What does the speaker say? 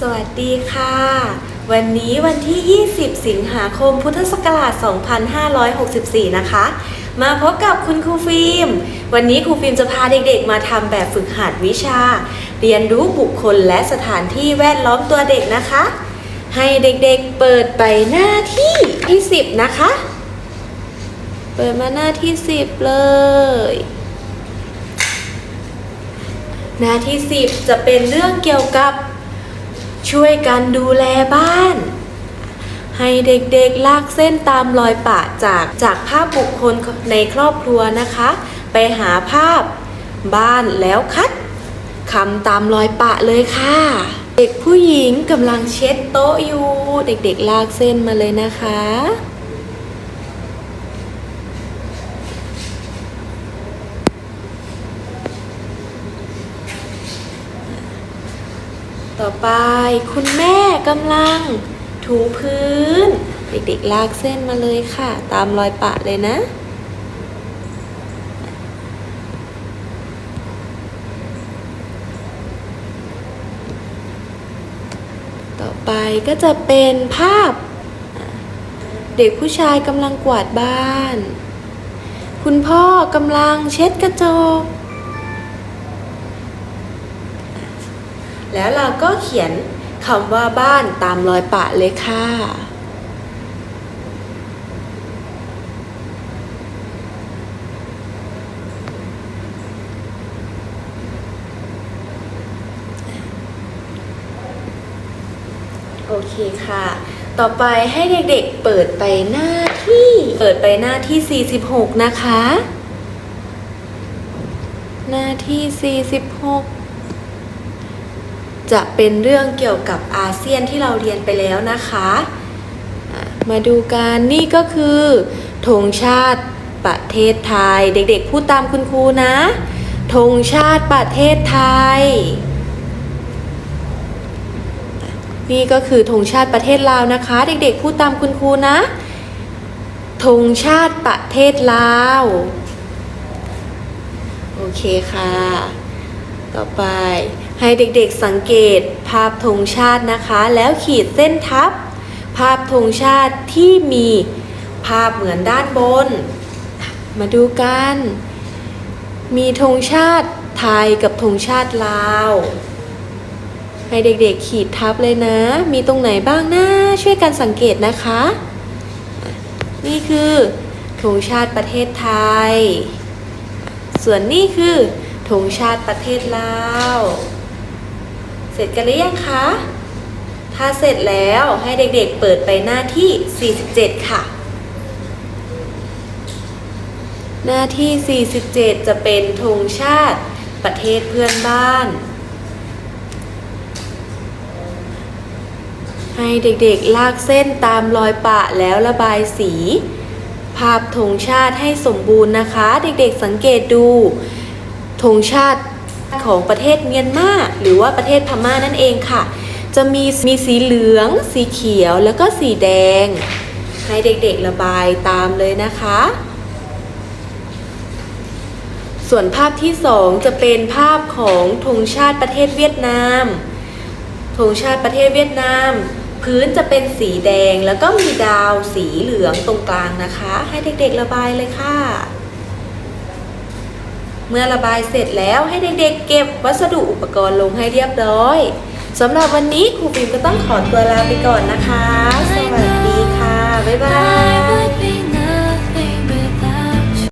สวัสดีค่ะ วันนี้วันที่ 20 สิงหาคมพุทธศักราช 2564 นะคะ มาพบกับคุณครูฟิล์ม วันนี้ครูฟิล์มจะพาเด็กๆ มาทำแบบฝึกหัดวิชา เรียนรู้บุคคลและสถานที่แวดล้อมตัวเด็กนะคะ ให้เด็กๆเปิดไปหน้าที่ที่ 10 นะคะ เปิดมาหน้าที่ 10 เลยหน้าที่ 10 จะเป็นเรื่องเกี่ยวกับ ช่วยกันดูแลบ้าน ให้เด็กๆลากเส้นตามรอยปะจากจากภาพบุคคลในครอบครัวนะคะ ไปหาภาพบ้านแล้วคัดคำตามรอยปะเลยค่ะ เด็กผู้หญิงกำลังเช็ดโต๊ะอยู่ เด็กๆลากเส้นมาเลยนะคะ ต่อไปคุณแม่กำลังถูพื้น เด็กๆลากเส้นมาเลยค่ะ ตามรอยปะเลยนะ ต่อไปก็จะเป็นภาพ เด็กผู้ชายกำลังกวาดบ้าน คุณพ่อกำลังเช็ดกระจก แล้วเราก็เขียนคำว่าบ้านตามรอยปะเลยค่ะ โอเคค่ะ ต่อไปให้เด็กๆเปิดไปหน้าที่ เปิดไปหน้าที่ 46 นะคะ หน้าที่ 46 จะเป็นเรื่องเกี่ยวกับอาเซียนที่เราเรียนไปแล้วนะคะะมาดูกันนี่ก็คือธงชาติประเทศไทย เด็กๆ พูดตามคุณครูนะธงชาติประเทศไทย นี่ก็คือธงชาติประเทศลาวนะคะ เด็กๆ พูดตามคุณครูนะธงชาติประเทศลาว โอเคค่ะ ต่อไปให้เด็กๆสังเกตภาพธงชาตินะคะ แล้วขีดเส้นทับ ภาพธงชาติที่มีภาพเหมือนด้านบน มาดูกัน มีธงชาติไทยกับธงชาติลาว ให้เด็กๆขีดทับเลยนะ มีตรงไหนบ้างนะช่วยกันสังเกตนะคะ นี่คือธงชาติประเทศไทย ส่วนนี่คือ ธงชาติประเทศลาว เสร็จกันหรือยังคะ ถ้าเสร็จแล้วให้เด็กๆเปิดไปหน้าที่ 47 ค่ะ หน้าที่ 47 จะเป็นธงชาติประเทศเพื่อนบ้าน ให้เด็กๆลากเส้นตามรอยปะแล้วระบายสี ภาพธงชาติให้สมบูรณ์นะคะ เด็กๆสังเกตดู ธงชาติของประเทศเมียนมาหรือว่าประเทศพม่านั่นเองค่ะ จะมีมีสีเหลือง สีเขียวแล้วก็สีแดง ให้เด็กๆระบายตามเลยนะคะ ส่วนภาพที่สองจะเป็นภาพของธงชาติประเทศเวียดนามธงชาติประเทศเวียดนาม พื้นจะเป็นสีแดงแล้วก็มีดาวสีเหลืองตรงกลางนะคะ ให้เด็กๆระบายเลยค่ะ เมื่อระบายเสร็จแล้วให้เด็กๆเก็บวัสดุอุปกรณ์ลงให้เรียบร้อยสำหรับวันนี้ครูปิมก็ต้องขอตัวลาไปก่อนนะคะ สวัสดีค่ะ บ๊ายบาย